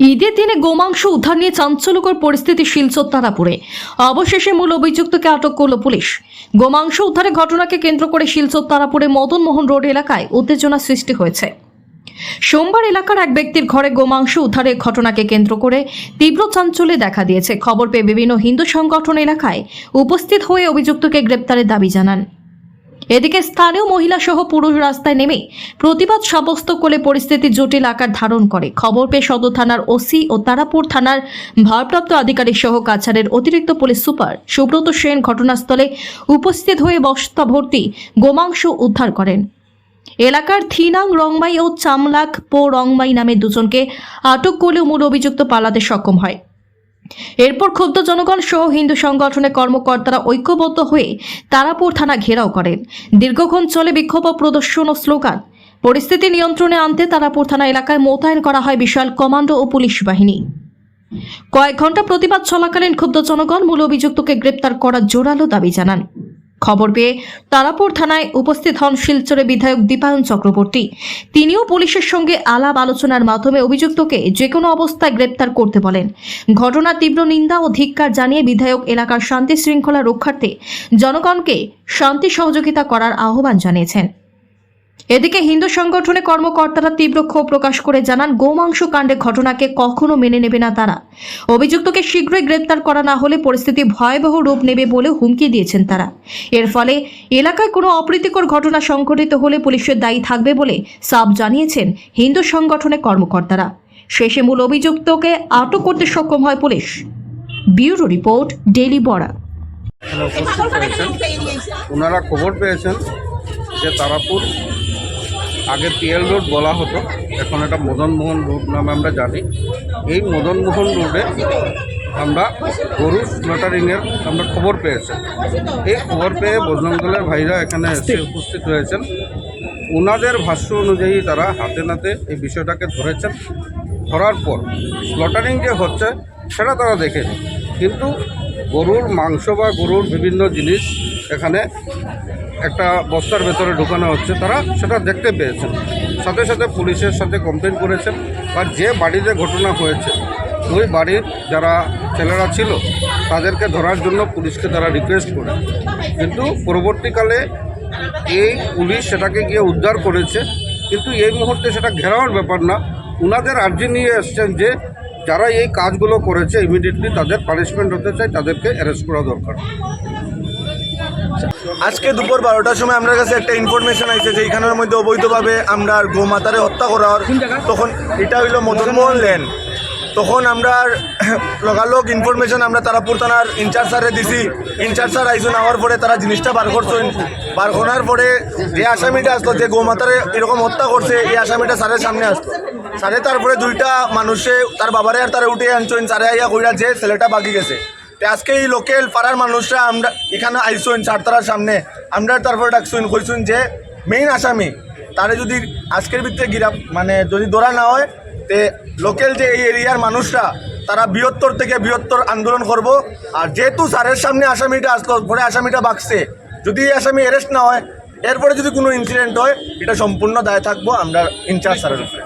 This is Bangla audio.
ঈদের দিনে গোমাংস উদ্ধার নিয়ে চাঞ্চল্যকর পরিস্থিতি শিলচর তারাপুরে অবশেষে মূল অভিযুক্তকে আটক করল পুলিশ। গোমাংস উদ্ধারের ঘটনাকে কেন্দ্র করে শিলচর তারাপুরে মদন মোহন রোড এলাকায় উত্তেজনা সৃষ্টি হয়েছে। সোমবার এলাকার এক ব্যক্তির ঘরে গোমাংস উদ্ধারের ঘটনাকে কেন্দ্র করে তীব্র চাঞ্চল্যে দেখা দিয়েছে। খবর পেয়ে বিভিন্ন হিন্দু সংগঠন এলাকায় উপস্থিত হয়ে অভিযুক্তকে গ্রেপ্তারের দাবি জানান। এদিকে স্থানীয় মহিলা সহ পুরুষ রাস্তায় নেমে প্রতিবাদ সাব্যস্ত করে পরিস্থিতি জটিল আকার ধারণ করে। খবর পেয়ে সদর থানার ওসি ও তারাপুর থানার ভারপ্রাপ্ত আধিকারিক সহ কাছাড়ের অতিরিক্ত পুলিশ সুপার সুব্রত সেন ঘটনাস্থলে উপস্থিত হয়ে বস্তা ভর্তি গোমাংস উদ্ধার করেন। এলাকার থিনাং রংমাই ও চামলাক পো রংমাই নামে দুজনকে আটক করলেও মূল অভিযুক্ত পালাতে সক্ষম হয়। এরপর ক্ষুব্ধ জনগণ সহ হিন্দু সংগঠনের কর্মকর্তারা ঐক্যবদ্ধ হয়ে তারাপুর থানা ঘেরাও করেন। দীর্ঘক্ষণ চলে বিক্ষোভ প্রদর্শন ও স্লোগান। পরিস্থিতি নিয়ন্ত্রণে আনতে তারাপুর থানা এলাকায় মোতায়েন করা হয় বিশাল কমান্ডো ও পুলিশ বাহিনী। কয়েক ঘণ্টা প্রতিবাদ চলাকালীন ক্ষুব্ধ জনগণ মূল অভিযুক্তকে গ্রেপ্তার করার জোরালো দাবি জানান। খবর পেয়ে তারাপুর থানায় উপস্থিত হন শিলচরে বিধায়ক দীপায়ন চক্রবর্তী। তিনিও পুলিশের সঙ্গে আলাপ আলোচনার মাধ্যমে অভিযুক্তকে যে কোনো অবস্থায় গ্রেপ্তার করতে বলেন। ঘটনার তীব্র নিন্দা ও ধিক্কার জানিয়ে বিধায়ক এলাকার শান্তি শৃঙ্খলা রক্ষার্থে জনগণকে শান্তি সহযোগিতা করার আহ্বান জানিয়েছেন। এদিকে হিন্দু সংগঠনের কর্মকর্তারা তীব্র ক্ষোভ প্রকাশ করে জানান, গোমাংস কাণ্ডের ঘটনাকে কখনো মেনে নেবে না তারা। অভিযুক্তকে শীঘ্রই গ্রেপ্তার করা না হলে পরিস্থিতি ভয়াবহ রূপ নেবে বলে হুমকি দিয়েছেন তারা। এর ফলে এলাকায় কোনো অপ্রীতিকর ঘটনা সংঘটিত হলে পুলিশের দায়ী থাকবে বলে সাব জানিয়েছেন হিন্দু সংগঠনের কর্মকর্তারা। শেষে মূল অভিযুক্তকে আটক করতে সক্ষম হয় পুলিশ। ব্যুরো রিপোর্ট উপস্থিত হয়েছেন ওনারা খবর পেয়েছেন যে তারাপুর আগে পিএল রোড বলা হতো, এখন এটা মদনমোহন রোড নামে আমরা জানি। এই মদনমোহন রোডে আমরা গরু স্লটারিংয়ের আমরা খবর পেয়েছেন এই খবর পেয়ে বজরঙ্গলের ভাইরা এখানে এসে উপস্থিত হয়েছেন। ওনাদের ভাষ্য অনুযায়ী তারা হাতে নাতে এই বিষয়টাকে ধরেছেন। ধরার পর স্লটারিং যে হচ্ছে, সেটা তারা দেখেনি। কিন্তু গরুর মাংস বা গরুর বিভিন্ন জিনিস এখানে একটা বস্তার ভেতরে ঢোকানো হচ্ছে, তারা সেটা দেখতে পেয়েছেন। সাথে সাথে পুলিশের সাথে কমপ্লেন করেছেন। বা যে বাড়িতে ঘটনা হয়েছে, ওই বাড়ির যারা ছেলেরা ছিল, তাদেরকে ধরার জন্য পুলিশকে তারা রিকোয়েস্ট করে। কিন্তু পরবর্তীকালে এই পুলিশ সেটাকে গিয়ে উদ্ধার করেছে। কিন্তু এই মুহূর্তে সেটা ঘেরাওয়ার ব্যাপার না। উনাদের আর্জি নিয়ে এসছেন যে, যারা এই কাজগুলো করেছে ইমিডিয়েটলি তাদের পানিশমেন্ট হতে চায়, তাদেরকে অ্যারেস্ট করা দরকার। আজকে দুপুর বারোটার সময় আমার কাছে একটা ইনফরমেশন আছে যে এখানের মধ্যে অবৈধভাবে আমরা গোমাতারে হত্যা করার তখন এটা হইল মদনমোহন লেন। তখন আমরা লগালগ ইনফরমেশন আমরা তারাপুর থানার ইনচার্জ স্যারে দিছি। ইনচার্জ স্যার আইসুন আওয়ার পরে তারা জিনিসটা বার করছেন। বার করার পরে যে আসামিটা আসলো, যে গোমাতারে এরকম হত্যা করছে, এই আসামিটা স্যারের সামনে আসলো স্যারে তারপরে দুইটা মানুষে তার বাবারে আর তারা উঠে আনছেন। স্যারে আইয়া কইরা যে ছেলেটা বাকি গেছে। আজকে এই লোকেল পাড়ার মানুষরা আমরা এখানে আইসুন চারতারার সামনে, আমরা তারপরে ডাকছুন কইসুন যে মেইন আসামি, তারে যদি আজকের ভিতরে গিরা মানে যদি ধরা না হয়, তে লোকেল যে এই এরিয়ার মানুষরা, তারা বৃহত্তর থেকে বৃহত্তর আন্দোলন করব। আর যেহেতু স্যারের সামনে আসামিটা আসলো, পরে আসামিটা বাঁকছে যদি এই আসামি অ্যারেস্ট না হয়, এরপরে যদি কোনো ইনসিডেন্ট হয়, এটা সম্পূর্ণ দায় থাকব, আমরা ইনচার্জ স্যারের উপরে।